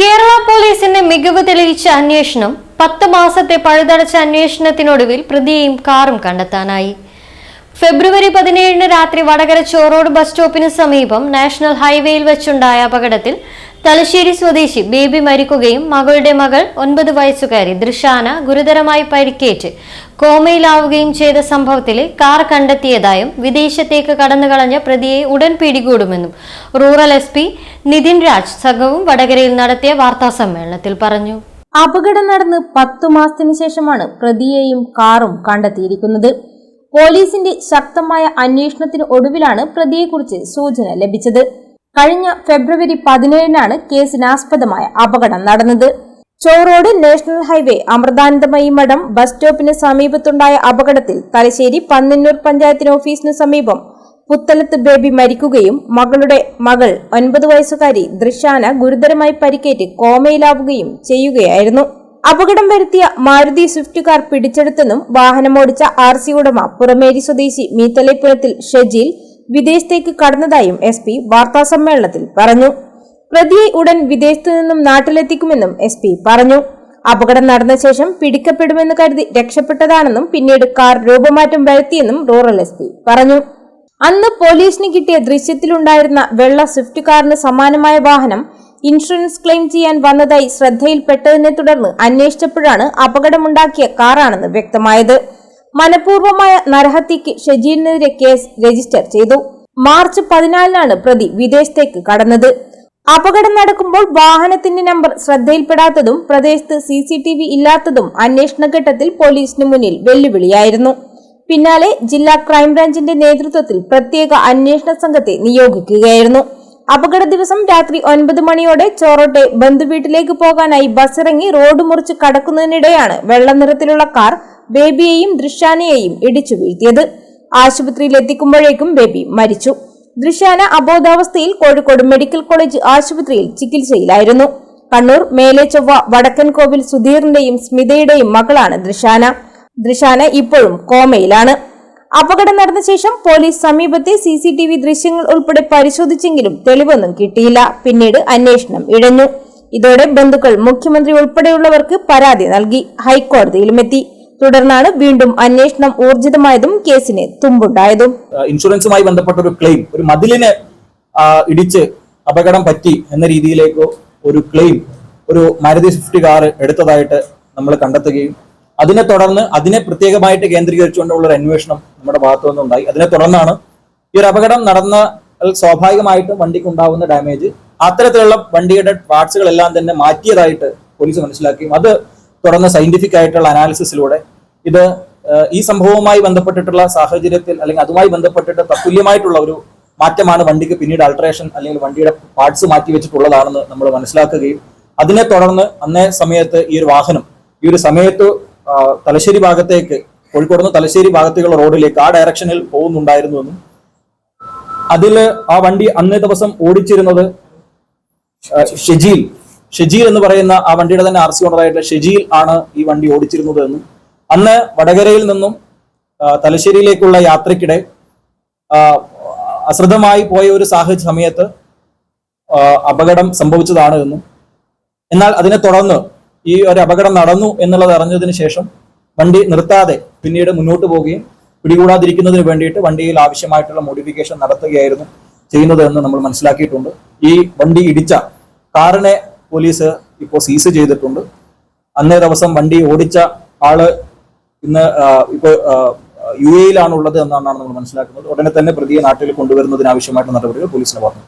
കേരള പോലീസിന്റെ മികവ് തെളിയിച്ച അന്വേഷണം പത്ത് മാസത്തെ പഴുതടച്ച അന്വേഷണത്തിനൊടുവിൽ പ്രതിയെയും കാറും കണ്ടെത്താനായി. ഫെബ്രുവരി പതിനേഴിന് രാത്രി വടകര ചോറോഡ് ബസ് സ്റ്റോപ്പിന് സമീപം നാഷണൽ ഹൈവേയിൽ വെച്ചുണ്ടായ അപകടത്തിൽ തലശ്ശേരി സ്വദേശി ബേബി മരിക്കുകയും മകളുടെ മകൾ ഒൻപത് വയസ്സുകാരി ദൃശാന ഗുരുതരമായി പരിക്കേറ്റ് കോമയിലാവുകയും ചെയ്ത സംഭവത്തിൽ കാർ കണ്ടെത്തിയതായും വിദേശത്തേക്ക് കടന്നുകളഞ്ഞ പ്രതിയെ ഉടൻ പിടികൂടുമെന്നും rural S P Nithin Raj സംഘവും വടകരയിൽ നടത്തിയ വാർത്താസമ്മേളനത്തിൽ പറഞ്ഞു. അപകടം നടന്ന് പത്തു മാസത്തിനു ശേഷമാണ് പ്രതിയെയും കാറും കണ്ടെത്തിയിരിക്കുന്നത്. പോലീസിന്റെ ശക്തമായ അന്വേഷണത്തിന് ഒടുവിലാണ് പ്രതിയെക്കുറിച്ച് സൂചന ലഭിച്ചത്. കഴിഞ്ഞ ഫെബ്രുവരി പതിനേഴിനാണ് കേസിനാസ്പദമായ അപകടം നടന്നത്. ചോറോഡ് നാഷണൽ ഹൈവേ അമൃതാനന്ദമയി മഠം ബസ് സ്റ്റോപ്പിന് സമീപത്തുണ്ടായ അപകടത്തിൽ തലശ്ശേരി പന്നന്നൂർ പഞ്ചായത്തിന് ഓഫീസിന് സമീപം പുത്തലത്ത് ബേബി മരിക്കുകയും മകളുടെ മകൾ ഒൻപത് വയസ്സുകാരി ദൃശാന ഗുരുതരമായി പരിക്കേറ്റ് കോമയിലാവുകയും ചെയ്യുകയായിരുന്നു. അപകടം വരുത്തിയ മാരുതി സ്വിഫ്റ്റ് കാർ പിടിച്ചെടുത്തെന്നും വാഹനമോടിച്ച ആർ സി ഉടമ പുറമേരി സ്വദേശി മീത്തലൈപ്പുരത്തിൽ ഷെജീൽ വിദേശത്തേക്ക് കടന്നതായും എസ് പി വാർത്താസമ്മേളനത്തിൽ പറഞ്ഞു. പ്രതിയെ ഉടൻ വിദേശത്തു നിന്നും നാട്ടിലെത്തിക്കുമെന്നും എസ് പി പറഞ്ഞു. അപകടം നടന്ന ശേഷം പിടിക്കപ്പെടുമെന്ന് കരുതി രക്ഷപ്പെട്ടതാണെന്നും പിന്നീട് കാർ രൂപമാറ്റം വരുത്തിയെന്നും റൂറൽ എസ് പി പറഞ്ഞു. അന്ന് പോലീസിന് കിട്ടിയ ദൃശ്യത്തിലുണ്ടായിരുന്ന വെള്ള സ്വിഫ്റ്റ് കാറിന് സമാനമായ വാഹനം ഇൻഷുറൻസ് ക്ലെയിം ചെയ്യാൻ വന്നതായി ശ്രദ്ധയിൽപ്പെട്ടതിനെ തുടർന്ന് അന്വേഷിച്ചപ്പോഴാണ് അപകടമുണ്ടാക്കിയ കാറാണെന്ന് വ്യക്തമായത്. മനഃപൂർവമായ നരഹത്യക്ക് ഷെജീലിനെതിരെ കേസ് രജിസ്റ്റർ ചെയ്തു. മാർച്ച് പതിനാലിനാണ് പ്രതി വിദേശത്തേക്ക് കടന്നത്. അപകടം നടക്കുമ്പോൾ വാഹനത്തിന്റെ നമ്പർ ശ്രദ്ധയിൽപ്പെടാത്തതും പ്രദേശത്ത് സി സി ടി വി ഇല്ലാത്തതും അന്വേഷണ ഘട്ടത്തിൽ പോലീസിന് മുന്നിൽ വെല്ലുവിളിയായിരുന്നു. പിന്നാലെ ജില്ലാ ക്രൈംബ്രാഞ്ചിന്റെ നേതൃത്വത്തിൽ പ്രത്യേക അന്വേഷണ സംഘത്തെ നിയോഗിക്കുകയായിരുന്നു. അപകട ദിവസം രാത്രി ഒൻപത് മണിയോടെ ചോറോട്ടെ ബന്ധുവീട്ടിലേക്ക് പോകാനായി ബസ് ഇറങ്ങി റോഡ് മുറിച്ച് കടക്കുന്നതിനിടെയാണ് വെള്ളനിറത്തിലുള്ള കാർ ബേബിയെയും ദൃശാനയെയും ഇടിച്ചു വീഴ്ത്തിയത്. ആശുപത്രിയിൽ എത്തിക്കുമ്പോഴേക്കും ബേബി മരിച്ചു. ദൃശാന അബോധാവസ്ഥയിൽ കോഴിക്കോട് മെഡിക്കൽ കോളേജ് ആശുപത്രിയിൽ ചികിത്സയിലായിരുന്നു. കണ്ണൂർ മേലെ ചൊവ്വ വടക്കൻ കോവിൽ സുധീറിന്റെയും സ്മിതയുടെയും മകളാണ് ദൃശാന ദൃശാന ഇപ്പോഴും കോമയിലാണ്. അപകടം നടന്ന ശേഷം പോലീസ് സമീപത്തെ സി സി ടി വി ദൃശ്യങ്ങൾ ഉൾപ്പെടെ പരിശോധിച്ചെങ്കിലും തെളിവൊന്നും കിട്ടിയില്ല. പിന്നീട് അന്വേഷണം ഇഴഞ്ഞു. ഇതോടെ ബന്ധുക്കൾ മുഖ്യമന്ത്രി ഉൾപ്പെടെയുള്ളവർക്ക് പരാതി നൽകി. ഹൈക്കോടതിയിലുമെത്തി. തുടർന്നാണ് വീണ്ടും അന്വേഷണം ഊർജിതമായതും കേസിന് തുമ്പുണ്ടായതും. ഇൻഷുറൻസുമായി ബന്ധപ്പെട്ട ഒരു ക്ലെയിം ഒരു മതിലിന് ഇടിച്ച് അപകടം പറ്റി എന്ന രീതിയിലേക്ക് ഒരു ക്ലെയിം ഒരു മാരുതി സ്വിഫ്റ്റ് കാർ എടുത്തതായിട്ട് നമ്മൾ കണ്ടെത്തുകയും അതിനെ തുടർന്ന് അതിനെ പ്രത്യേകമായിട്ട് കേന്ദ്രീകരിച്ചുകൊണ്ടുള്ള ഒരു അന്വേഷണം നമ്മുടെ ഭാഗത്തു നിന്നുണ്ടായി അതിനെ തുടർന്നാണ് ഈ ഒരു അപകടം നടന്ന സ്വാഭാവികമായിട്ടും വണ്ടിക്ക് ഉണ്ടാകുന്ന ഡാമേജ് അത്തരത്തിലുള്ള വണ്ടിയുടെ പാർട്സുകളെല്ലാം തന്നെ മാറ്റിയതായിട്ട് പോലീസ് മനസ്സിലാക്കുകയും അത് തുടർന്ന് സയന്റിഫിക് ആയിട്ടുള്ള അനാലിസിസിലൂടെ ഇത് ഈ സംഭവവുമായി ബന്ധപ്പെട്ടിട്ടുള്ള സാഹചര്യത്തിൽ അല്ലെങ്കിൽ അതുമായി ബന്ധപ്പെട്ടിട്ട് തത്തുല്യമായിട്ടുള്ള ഒരു മാറ്റമാണ് വണ്ടിക്ക് പിന്നീട് അൾട്രേഷൻ അല്ലെങ്കിൽ വണ്ടിയുടെ പാർട്സ് മാറ്റി വെച്ചിട്ടുള്ളതാണെന്ന് നമ്മൾ മനസ്സിലാക്കുകയും അതിനെ തുടർന്ന് അന്നേ സമയത്ത് ഈ ഒരു വാഹനം ഈ ഒരു സമയത്ത് തലശ്ശേരി ഭാഗത്തേക്ക് കോഴിക്കോട് നിന്ന് തലശ്ശേരി ഭാഗത്തേക്കുള്ള റോഡിലേക്ക് ആ ഡയറക്ഷനിൽ പോകുന്നുണ്ടായിരുന്നുവെന്നും അതിൽ ആ വണ്ടി അന്നേ ദിവസം ഓടിച്ചിരുന്നത് ഷെജീൽ ഷെജീൽ എന്ന് പറയുന്ന ആ വണ്ടിയുടെ തന്നെ ആർ സി ഓണറായിട്ടുള്ള ഷെജീൽ ആണ് ഈ വണ്ടി ഓടിച്ചിരുന്നത് അന്ന് വടകരയിൽ നിന്നും തലശ്ശേരിയിലേക്കുള്ള യാത്രക്കിടെ അശ്രദ്ധമായി പോയ ഒരു സാഹചര്യ സമയത്ത് അപകടം സംഭവിച്ചതാണ് എന്നും. എന്നാൽ അതിനെ തുടർന്ന് ഈ ഒരു അപകടം നടന്നു എന്നുള്ളത് അറിഞ്ഞതിന് ശേഷം വണ്ടി നിർത്താതെ പിന്നീട് മുന്നോട്ട് പോവുകയും പിടികൂടാതിരിക്കുന്നതിന് വേണ്ടിയിട്ട് വണ്ടിയിൽ ആവശ്യമായിട്ടുള്ള മോഡിഫിക്കേഷൻ നടത്തുകയായിരുന്നു ചെയ്യുന്നത് എന്ന് നമ്മൾ മനസ്സിലാക്കിയിട്ടുണ്ട്. ഈ വണ്ടി ഇടിച്ച കാറിനെ പോലീസ് ഇപ്പോൾ സീസ് ചെയ്തിട്ടുണ്ട്. അന്നേ ദിവസം വണ്ടി ഓടിച്ച ആൾ ഇന്ന് ഇപ്പോൾ ഇപ്പൊ യു എയിലാണുള്ളത് എന്നാണ് നമ്മൾ മനസ്സിലാക്കുന്നത്. ഉടനെ തന്നെ പ്രതിയെ നാട്ടിൽ കൊണ്ടുവരുന്നതിന് ആവശ്യമായിട്ടുള്ള നടപടികൾ പോലീസിന് പറഞ്ഞു